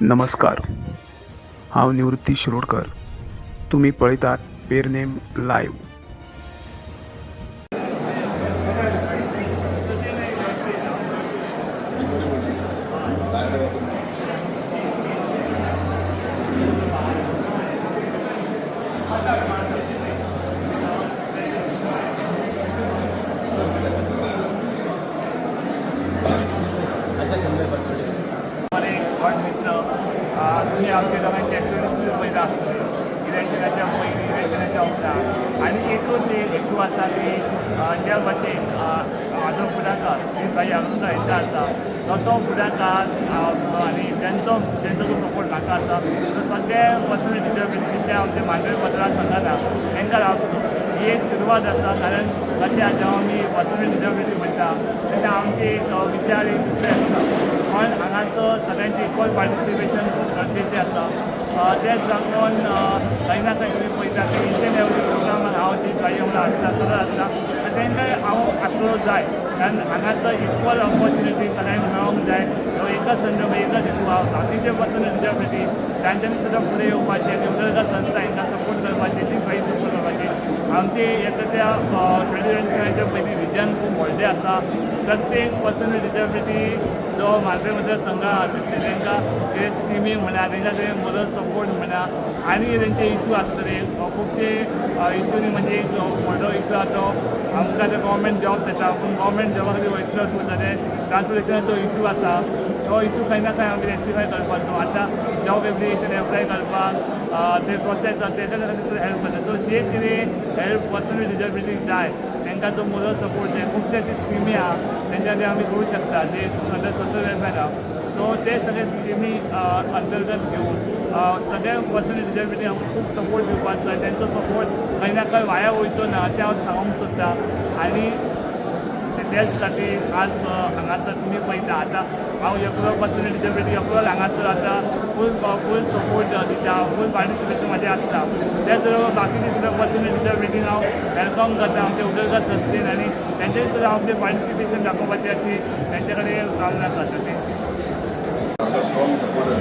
नमस्कार. हांव निवृत्ती शिरोडकर. तुमी पळयतात पेरनेम लायव्ह मला एक गॉड मित्र अं, तुम्ही आमच्या दोघांची ॲक्टिव्हिटीज पळयता आसतले इलेक्शनाच्या पयलीं इलेक्शनाच्या उपरांत आनी एकूच एक हेतू आसा की ज्या भशेन अं, म्हाजो फुडाकार श्री भाई अरुण हेंचा आसा तसो फुडाकार आनी तेंचो तेंचो जो सपोर्ट म्हाका आसा तो सगळे पर्सनल डिजबिलिटी ते आमचे मांडवी मतदार संघात तांकां लावचो ही एक सुरवात आसा कारण कशें जेव्हा आमी पर्सनल डिजबिलिटी म्हणटा तेन्ना आमचे एक विचार एक दुसरे आसता पण हांगाचो सगळ्यांचे इक्वल पार्टिसिपेशन खूब गरजेचें आसा तेंच तेच लागून अ, खंय ना खंय तुमी पळयता की इंडियन एंड एवरी प्रोग्रामान हांव जी काही वांगडा आसता चलत आसता तेंकां हांव आसलो जाय. कारण हांगाचो इक्वल ऑपॉर्च्युनिटी सगळ्यांक मेळोंक जाय. ह्यो एकच संदर्भ म्हणजे एकच हेतू हांव बाकीचे पर्सन डिजबिलिटी तांच्यांनी सुद्दां फुडें येवपाचें आनी उदरगत संस्था हांकां सपोर्ट करपाची ती खंय सपोर्ट करपाची आमची येता त्या ट्वेंटी ट्वेंटी सेवनच्या पयलीं विजन खूब व्हडलें आसा प्रत्येक पर्सनल डिसेबिलिटी जो म्हाजे मतदार संघ आसा तांकां ते स्किमी म्हणा तांकां ते मदत सपोर्ट म्हणा आनी तेंचे इश्यू आसतले अ, खुबशे इशूनी म्हणजे एक व्हडलो इशू आसा तो आमकां ते गव्हर्मेंट जॉब्स येता पूण गव्हर्मेंट जॉबा खातीर वयतलो तूं जाल्यार ट्रान्सपोर्टेशनाचो इशू आसा हो इशू खंय ना खंय आमी रेक्टिफाय करपाचो आतां जॉब एप्लिकेशन एप्लाय करपाक ते प्रोसेस जाता तेच्या खातीर हेल्प करता सो जे कितें हेल्प पर्सनल डिजबिलिटीक जाय तांकां जो मोदत सपोर्ट जाय खुबशे ती स्किमी आहा तेंच्या खातीर आमी करूं शकता जे अंडर सोशल वेलफेअर आहा सो ते सगळे स्किमी अंतर्गत घेवन अ, सगळे पर्सनल डिजबिलिटी आमकां खूब सपोर्ट दिवपाचो जाय तेंचो सपोर्ट खंय ना खंय वाया वयचो ना अशें हांव सांगूंक सोदतां आनी तेच खातीर आज हांगासर तुमी पळयता आतां हांव एकलो पर्सनल डिजबिलिटी एकलो हांगासर आतां फूल फूल सपोर्ट दिता फूल पार्टिसिपेशन म्हाजें आसता तेच बरोबर बाकीचे सुद्दां पर्सनल डिजबिलिटीन हांव वेलकम करता. आमचे उदरगत संस्थेन आनी तेंच्यानी सुद्दां आपलें पार्टिसिपेशन दाखोवपाचें अशी तेंचे कडेन कामना करता ते. आमचा स्ट्रॉंग सपोर्टर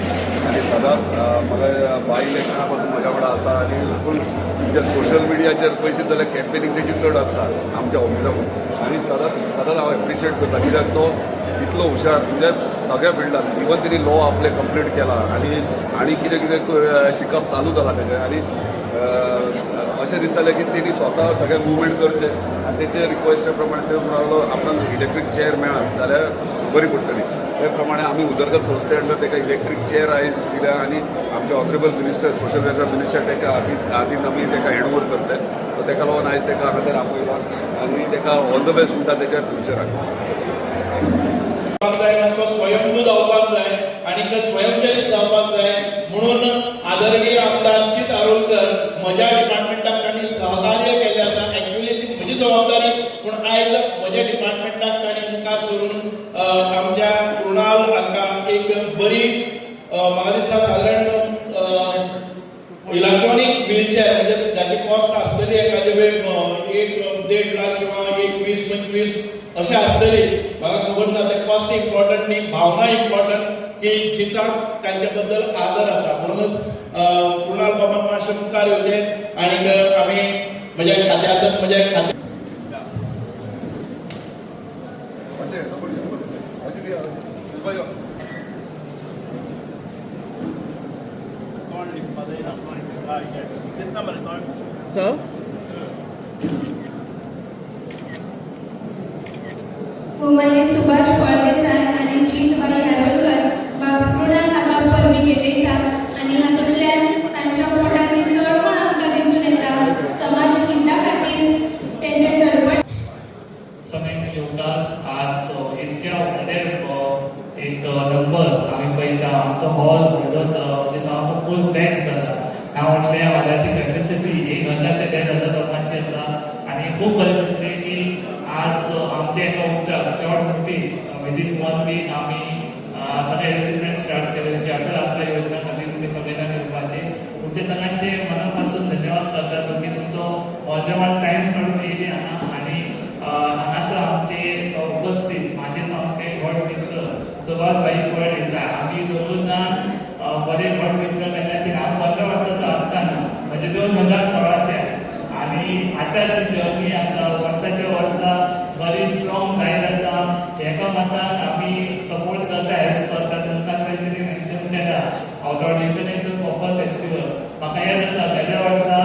आणि सदांच अं, म्हाका बाय इलेक्शना पासून म्हज्या वांगडा आसा आनी फूल जे सोशल मिडियाचेर पयशे जाल्यार कॅम्पेनींग तेजी चड आसता आमच्या ऑफिसांत आनी सदांच सदांच हांव एप्रिशिएट करता कित्याक तो इतलो हुशार म्हणजे सगळ्या फिल्डात इवन तेणी लॉ आपले कंप्लीट केला आनी आनी कितें कितें शिकप चालू जाला तेजें आनी अशें दिसतालें की तेणी स्वता सगळें मुवमेंट करचें आनी तेचे रिक्वेस्ट प्रमाणे ते म्हणालो आपणाक इलेक्ट्रीक चेअर मेळत जाल्यार बरी पडटली ते प्रमाणे आमी उदरगत संस्थे अंडर ताका इलेक्ट्रीक चेअर आयज दिल्या आनी आमचे honourable minister social welfare minister ताच्या हाती हातीन आमी ताका हँड ओवर करता सो ताका लागून आयज ताका हांगासर आपयला आनी ताका ऑल द बेस्ट म्हणटा ताच्या फ्युचराक स्वयंभू जावपाक जाय आणि तो जावपाक जाय म्हणून आदरणीय आमदार चित आरोलकर म्हज्या डिपार्टमेंटाक तांणी सहकार्य केल्लें आसा एक्चुअली ती म्हजी जबाबदारी पूण आयज म्हज्या डिपार्टमेंटाक तांणी मुखार सरून अ, आमच्या कृणाल हाका एक बरी अ, म्हाका सादारण इलेक्ट्रॉनिक व्हीलचेअर म्हणजे ज्याची कॉस्ट आसतली एखादे वेळ एक देड लाख किंवा एक वीस पंचवीस अशें आसतली म्हाका खबर ना ते कॉस्ट इम्पॉर्टंट न्ही भावना इम्पॉर्टंट की जिताक तांचे बद्दल आदर आसा म्हणूनच कुणाल कृणाल मातशें मुखार येवचें आनीक आमी म्हज्या खात्यात म्हज्या खात्या उमने सुभाष फळदेसाय आणि जीतबाई आरोलकर कृणाल हाका परबी भेटयता आणि हातूंतल्यान तांच्या पोटांतली तळमळ आमकां दिसून येता. समाज हिता खातीर तेजे धडपड सगळ्यांक येवतात आज इतल्या व्हडले एक नंबर. आमी पळयता आमचो हॉल व्हडलो म्हणजे सामको फूल पॅक खूप बरं दिसते की आज आमच्या अकाउंटच्या उपचार short notice within one week आम्ही सगळे ॲडव्हर्टिजमेंट स्टार्ट केलेले अटल आसरा योजना तुम्ही सगळ्यांना घेवपाचे तुमचे सगळ्यांचे मनापासून धन्यवाद करता तुम्ही तुमचो मौल्यवान टायम काढून येयले हांगा आनी हांगासर आमचे उपस्थित म्हाजे सामके व्हड मित्र सुभाष वाईकवाड येता आमी दोनूय जाण बरे व्हड मित्र केल्याचे हांव पंदरा म्हणजे दोन हजार सोळा आणि आतांची जर्नी आसा वर्साच्या वर्सा बरी स्ट्रॉंग जायत आसा हेका मातान आमी सपोर्ट करता हेल्प करता तुमकां तेंच्यांनी मेन्शन केला आउटडोर इंटरनॅशनल पॉपर फेस्टिवल म्हाका याद आसा गेल्या वर्सा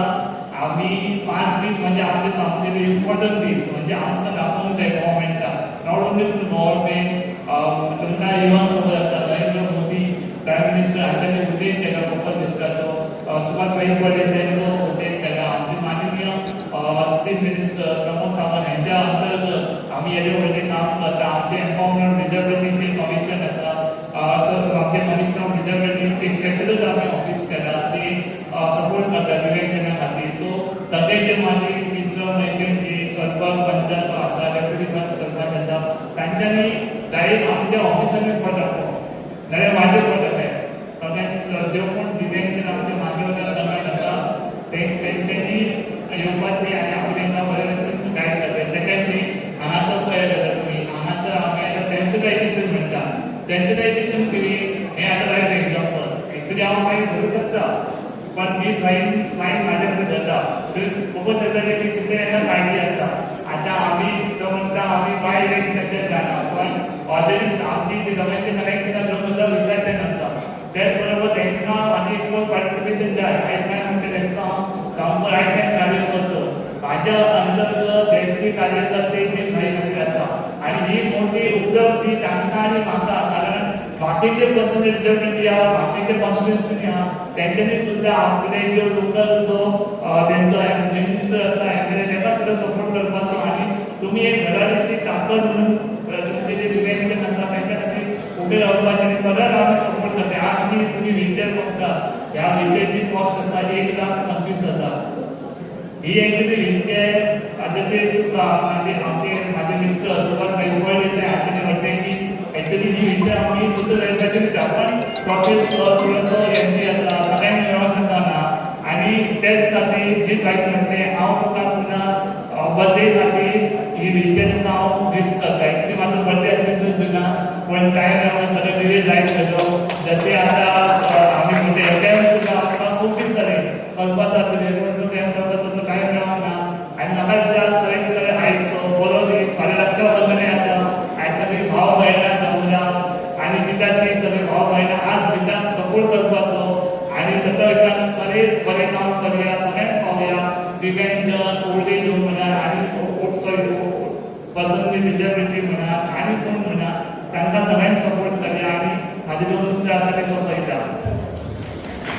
आमी पांच दीस म्हणजे आमचे सामके इम्पॉर्टंट दीस म्हणजे आमकां दाखोवंक जाय गव्हर्मेंटाक not only to the government तुमकां इवन खबर आसा नरेंद्र मोदी प्रायम मिनिस्टर हांच्यानी उल्लेख केला पॉपर फेस्टाचो सुभाष भाई उल्लेख माननीय चीफ मिनिस्टर प्रमोद सावंत यांच्या अंतर्गत आम्ही येदे व्हडलें काम करता आमचे एम्पावरमेंट डिसेबिलिटीचे कमिशन आसा सो आमचे कमिशन ऑफ डिसेबिलिटी एक स्पेशलच आमी ऑफिस केला जे सपोर्ट करता दिव्यांगजनां खातीर सो सगळेचे माझे मित्र मैत्रिणीचे सरपंच पंचायत आसा डेप्युटी सरपंच आसा तांच्यांनी डायरेक्ट आमच्या ऑफिसांनी पडटा नाल्यार माझे पडटले सगळ्यांत जे कोण दिव्यांगजन आमचे मागे वयल्या सगळ्यांक आसा ते तेंच्यांनी येवपाचें आनी आमी तांकां बरें भशेन गायड करतले सेकंडली हांगासर पळयत जाता तुमी हांगासर आमी आतां सेन्सिटायझेशन म्हणटा सेन्सिटायझेशन फ्री हें आतां लायक एग्जाम्पल एक्चुली हांव मागीर करूं शकता पण ती लायन लायन माझ्याकडे जाता. तर पळोवंक शकता ती कुठे यांना माहिती आसा आता आम्ही तो म्हणता आम्ही काय बाय इलेक्शनाचेर जाणार. पण ऑलरेडी आमची ती सगळ्यांची कनेक्शन दोन हजार वीसाच्यान आसा त्याचबरोबर त्यांना तांकां एक पार्टिसिपेशन जाय आयज काय म्हणते त्यांचा हांव राईट हँड कार्य करतो. माझ्या अंतर्गत देडशी कार्यकर्ते जी थंय खातीर आसा आनी ही मोठी उपलब्धी तांकां आनी म्हाका बाकीचे पर्सनल डिसेबिलिटी आहा बाकीचे कॉन्स्टिट्युएन्सी या तेंच्यांनी सुद्धा आपले जो लोकल जो तेंचो मिनिस्टर आसा एम एल ए ताका सुद्दां सपोर्ट करपाचो आनी तुमी एक घराण्याची ताकद म्हणून तुमचे जे दिव्यांगजन आसा तांच्या खातीर उबे रावपाचें आनी सदांच आमी सपोर्ट करता. आज जी तुमी व्हिलचॅर बघता ह्या व्हिलचॅरची कॉस्ट आसा एक लाख पंचवीस हजार. ही एक्चुअली व्हिलचेअर जसे सुद्धा म्हणजे आमचे माझे मित्र सुभाष भाई उबळेचे हाचे म्हणते की ॲक्च्युली जी व्हिलचेअर आम्ही सोशल वेलफेअरची दिता पण प्रोसेस थोडंसं एमपी आसा सगळ्यांक मेळोंक शकना आणि तेच खातीर जी काही म्हणले हांव तुका पुन्हा बर्थडे खातीर ही विचार तुका हांव गिफ्ट करता. एक्चुअली म्हाजो बर्थडे असेल तर जुना पण टायम मेळोना सगळे डिले जायत गेलो जसे आता आम्ही म्हणते एफएम सुद्धा आमकां खूब दीस जाले करपाचो आशिल्ले पण तो कॅम्प करपाचो असो टायम मेळोना आनी म्हाका दिसता खरेंच खरें आयज बरो दीस फाल्यां रक्षाबंधनय आसा आयज सगळी भाव भयणां जमल्या आनी दिताची सगळे भाव भयणां आज दिताक सपोर्ट करपाचो आनी सत्तावीसान बरे काम करूया सगळ्यात पाहूया. दिव्यांगजन ओल्ड एज होम म्हणा आणि सॉरी पर्सन विथ डिसेबिलिटी म्हणा आणि कोण म्हणा तांकां सगळ्यांक सपोर्ट करूया आणि म्हाजे दोन उतरां आसा ते सगळे